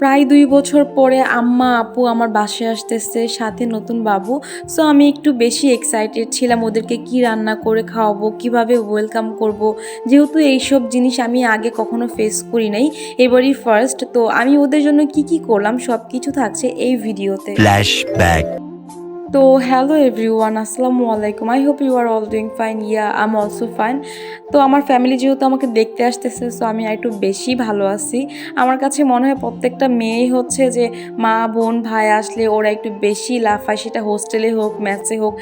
প্রায় দুই বছর পরে আম্মা, আপু আমার বাসায় আসতেছে, সাথে নতুন বাবু। সো আমি একটু বেশি এক্সাইটেড ছিলাম ওদেরকে কি রান্না করে খাওয়াবো, কীভাবে ওয়েলকাম করব। যেহেতু এইসব জিনিস আমি আগে কখনো ফেস করি নাই, এবারই ফার্স্ট তো আমি ওদের জন্য কি কি করলাম সব কিছু থাকছে এই ভিডিওতে Flashback. তো হ্যালো এভরিওয়ান আসসালামু আলাইকুম। I hope you are all doing fine yeah I'm also fine তো আমার ফ্যামিলি যেহেতু আমাকে দেখতে আসতেছে সো আমি একটু বেশি ভালো আছি। আমার কাছে মনে হয় প্রত্যেকটা মেয়েই হচ্ছে যে মা, বোন, ভাই আসলে ওরা একটু বেশি লাফায়, সেটা হোস্টেলে হোক ম্যাচে হোক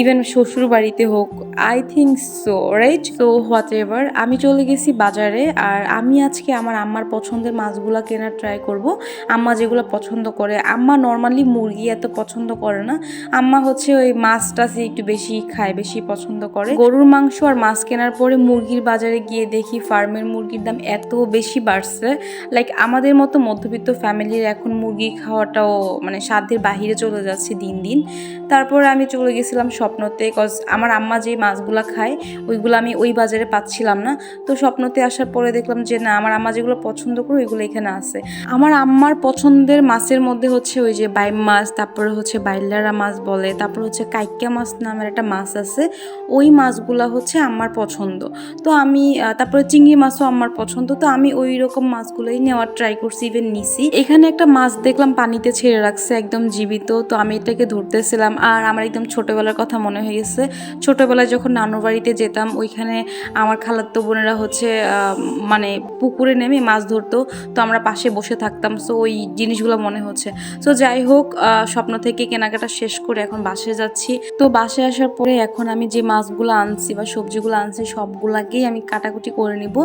ইভেন শ্বশুর বাড়িতে হোক I think so right so whatever আমি চলে গেছি বাজারে আর আমি আজকে আমার আম্মার পছন্দের মাছগুলো কেনার ট্রাই করব। আম্মা যেগুলো পছন্দ করে, আম্মা নর্মালি মুরগি এত পছন্দ করে না। আম্মা হচ্ছে ওই মাছ টাছই একটু বেশি খায়, বেশি পছন্দ করে। গরুর মাংস আর মাছ কেনার পরে মুরগির বাজারে গিয়ে দেখি ফার্মের মুরগির দাম এত বেশি বাড়ছে। লাইক আমাদের মতো মধ্যবিত্ত ফ্যামিলির এখন মুরগি খাওয়াটাও মানে সাধ্যের বাহিরে চলে যাচ্ছে দিন দিন। তারপরে আমি চলে গেছিলাম স্বপ্নতে কজ আমার আম্মা যে মাছগুলো খায়, ওইগুলো আমি ওই বাজারে পাচ্ছিলাম না। তো স্বপ্নতে আসার পরে দেখলাম যে, না, আমার আম্মা যেগুলো পছন্দ করে, ওইগুলো এখানে আছে। আমার আম্মার পছন্দের মাছের মধ্যে হচ্ছে ওই যে বাইম মাছ, তারপরে হচ্ছে বাইলারা মাছ বলে। তারপর হচ্ছে কাইকা মাছ নামের একটা মাছ আছে। ওই মাছগুলো হচ্ছে আমার পছন্দ। তো আমি তারপরে চিংড়ি মাছও আমার পছন্দ। তো আমি ওই রকম মাছগুলোই নেওয়ার ট্রাই করছি ইভেন নিছি। এখানে একটা মাছ দেখলাম পানিতে ছেড়ে রাখছে, একদম জীবিত। তো আমি এটাকে ধরতেছিলাম। আর আমার একদম ছোটোবেলার কথা মনে হয়ে গেছে। ছোটোবেলায় যখন নানুর বাড়িতে যেতাম, ওইখানে আমার খালাত্তো বোনেরা হচ্ছে মানে পুকুরে নেমে মাছ ধরতো। তো আমরা পাশে বসে থাকতাম। সো ওই জিনিসগুলো মনে হচ্ছে। সো যাই হোক স্বপ্ন থেকে কেনাকাটা শেষ করে এখন বাসে যাচ্ছি। তো বাসে আসার পরে এখন আমি যে মাছগুলো আনছি বা সবজিগুলো আনছি সবগুলাকেই আমি কাটাকুটি করে নিব।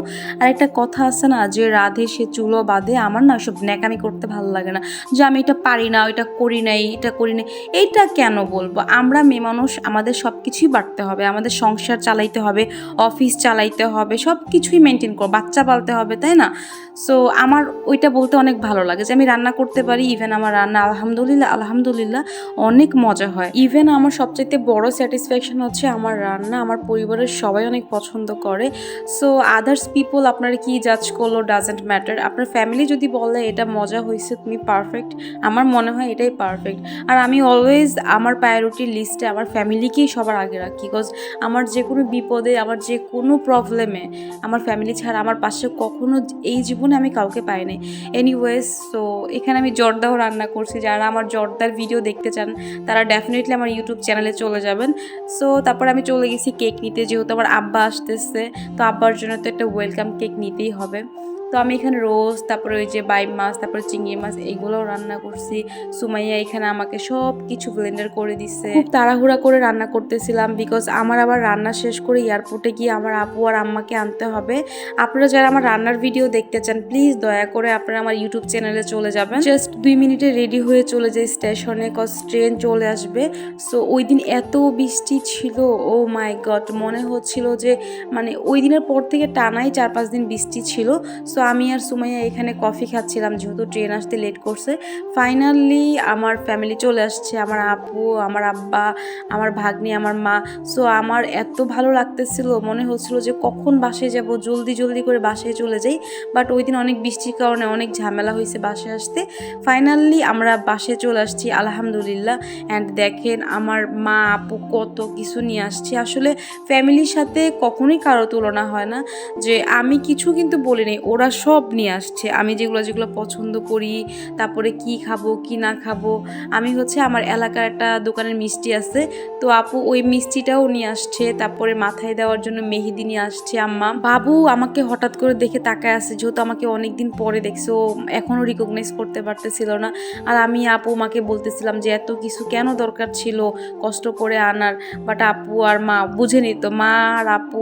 আর একটা কথা আছে না, যে রাধে সে চুলো বাঁধে, আমার না সব ন্যাকামি করতে ভালো লাগে না। যে আমি এটা পারি না ওইটা করি নাই, এটা করি নাই, এইটা কেন বলব? আমরা মেয়ে মানুষ, আমাদের সব কিছুই বাড়তে হবে, আমাদের সংসার চালাইতে হবে, অফিস চালাইতে হবে সব কিছুই মেনটেন করো বাচ্চা পালতে হবে, তাই না? সো আমার ওইটা বলতে অনেক ভালো লাগে যে আমি রান্না করতে পারি ইভেন আমার রান্না আলহামদুলিল্লাহ আলহামদুলিল্লাহ অনেক মজা হয়। ইভেন আমার সবচাইতে বড় স্যাটিসফ্যাকশন হচ্ছে আমার রান্না। আমার পরিবারের সবাই অনেক পছন্দ করে। সো আদার্স পিপল আপনারা কি জাজ করল ডাজেন্ট ম্যাটার আপনার ফ্যামিলি যদি বলে এটা মজা হয়েছে তুমি পারফেক্ট আমার মনে হয় এটাই পারফেক্ট আর আমি অলওয়েজ আমার প্রায়োরিটির লিস্টে আমার ফ্যামিলিকেই সবার আগে রাখি। বিকজ আমার যে কোনো বিপদে, আমার যে কোনো প্রবলেমে আমার ফ্যামিলি ছাড়া আমার পাশে কখনো এই জীবনে আমি কাউকে পাই নাই। এনিওয়েজ সো এখানে আমি জর্দাও রান্না করছি। যারা আমার জর্দার ভিডিও দেখতে চান, তারা ডেফিনেটলি আমার ইউটিউব চ্যানেলে চলে যাবেন। সো তারপর আমি চলে গেছি কেক নিতে, যেহেতু আমার আব্বা আসতেছে, তো আব্বার জন্য তো একটা ওয়েলকাম কেক নিতেই হবে। তো আমি এখানে রোজ, তারপরে ওই যে বাইম মাছ, তারপরে চিংড়ি মাছ এইগুলোও রান্না করছি। সুমাইয়া এখানে আমাকে সব কিছু ব্লেন্ডার করে দিচ্ছে তাড়াহুড়া করে রান্না করতেছিলাম বিকজ আমার আবার রান্না শেষ করে এয়ারপোর্টে গিয়ে আমার আপু আর আম্মাকে আনতে হবে। আপনারা যারা আমার রান্নার ভিডিও দেখতে চান প্লিজ দয়া করে আপনারা আমার ইউটিউব চ্যানেলে চলে যাবেন। জাস্ট দুই মিনিটে রেডি হয়ে চলে যাই স্টেশনে কজ ট্রেন চলে আসবে। সো ওই দিন এত বৃষ্টি ছিল ও মাই গড মনে হচ্ছিল যে মানে ওই দিনের পর থেকে টানাই চার পাঁচ দিন বৃষ্টি ছিল। সো আমি আর সুমাইয়া এখানে কফি খাচ্ছিলাম, যেহেতু ট্রেন আসতে লেট করছে। ফাইনালি আমার ফ্যামিলি চলে আসছে, আমার আপু, আমার আব্বা, আমার ভাগ্নি, আমার মা। সো আমার এত ভালো লাগতেছিল, মনে হচ্ছিল যে কখন বাসায় যাব, জলদি জলদি করে বাসায় চলে যাই। বাট ওই দিন অনেক বৃষ্টির কারণে অনেক ঝামেলা হয়েছে বাসায় আসতে। ফাইনালি আমরা বাসে চলে আসছি, আলহামদুলিল্লাহ। অ্যান্ড দেখেন আমার মা, আপু কত কিছু নিয়ে আসছে। আসলে ফ্যামিলির সাথে কখনোই কারও তুলনা হয় না। যে আমি কিছু কিন্তু বলিনি, ওরা সব নিয়ে আসছে। আমি যেগুলো যেগুলো পছন্দ করি, তারপরে কি খাব, কি না খাব। আমি হচ্ছে আমার এলাকার একটা দোকানের মিষ্টি আছে। তো আপু ওই মিষ্টিটাও নিয়ে আসছে। তারপরে মাথায় দেওয়ার জন্য মেহেদি নিয়ে আসছে আম্মা। বাবু আমাকে হঠাৎ করে দেখে তাকায় আছে, যেহেতু আমাকে অনেকদিন পরে দেখছে। এখনও রিকগনাইজ করতে পারতেছিল না। আর আমি আপু মাকে বলতেছিলাম যে, এত কিছু কেন দরকার ছিল কষ্ট করে আনার? বাট আপু আর মা বুঝে নিত মা আর আপু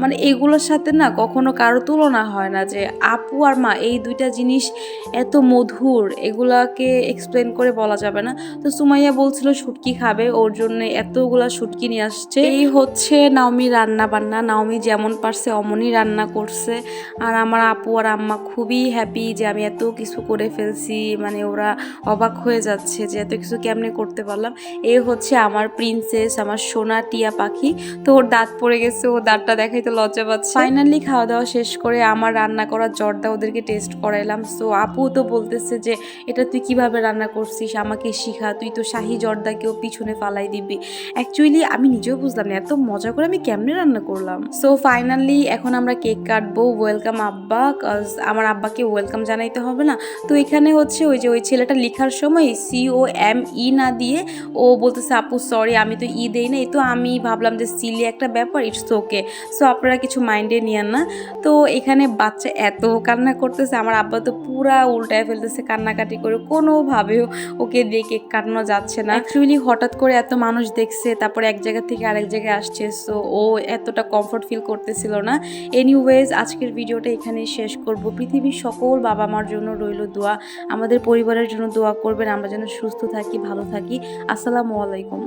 মানে এগুলোর সাথে না কখনো কারও তুলনা হয় না যে আপু আর মা, এই দুইটা জিনিস এত মধুর, এগুলাকে এক্সপ্লেন করে বলা যাবে না। তো সুমাইয়া বলছিল, শুটকি খাবে, ওর জন্য এতগুলা শুটকি নিয়ে আসছে। এই হচ্ছে নাওমি রান্না বান্না নাওমি যেমন পারছে অমনই রান্না করছে। আর আমার আপু আর আম্মা খুবই হ্যাপি যে আমি এত কিছু করে ফেলছি মানে ওরা অবাক হয়ে যাচ্ছে যে এত কিছু কেমনে করতে পারলাম। এ হচ্ছে আমার প্রিন্সেস আমার সোনা টিয়া পাখি। তো ওর দাঁত পড়ে গেছে, ও দাঁতটা দেখাইতে লজ্জা পাচ্ছে। ফাইনালি খাওয়া দাওয়া শেষ করে আমার রান্না করা জর্দা ওদেরকে টেস্ট করাইলাম। সো আপু তো বলতেছে যে, এটা তুই কীভাবে রান্না করছিস? আমাকে শিখা। তুই তো শাহি জর্দাকেও পিছনে ফালাই দিবি। অ্যাকচুয়ালি আমি নিজেও বুঝলাম না, এত মজা করে আমি কেমনে রান্না করলাম। সো ফাইনালি এখন আমরা কেক কাটবো। ওয়েলকাম আব্বা কজ আমার আব্বাকে ওয়েলকাম জানাইতে হবে না। তো এখানে হচ্ছে ওই যে, ওই ছেলেটা লেখার সময় সি ও এম ই না দিয়ে ও বলতেছে, আপু সরি আমি তো ই দেই নাই। তো আমি ভাবলাম যে সিলি একটা ব্যাপার ইটস ওকে সো আপনারা কিছু মাইন্ডে নিয়েন না। তো এখানে বাচ্চা এত কান্না করতেছে, আমার আব্বা তো পুরা উল্টায় ফেলতেছে কান্নাকাটি করে, কোনোভাবেও ওকে কেক কাটানো যাচ্ছে না। অ্যাকচুয়ালি হঠাৎ করে এত মানুষ দেখছে, তারপরে এক জায়গা থেকে আরেক জায়গায় আসছে সো ও এতটা কমফোর্ট ফিল করতেছিল না। এনিওয়েজ আজকের ভিডিওটা এখানেই শেষ করব। পৃথিবীর সকল বাবা মার জন্য রইল দোয়া। আমাদের পরিবারের জন্য দোয়া করবেন। আমরা যেন সুস্থ থাকি, ভালো থাকি। আসসালামু আলাইকুম।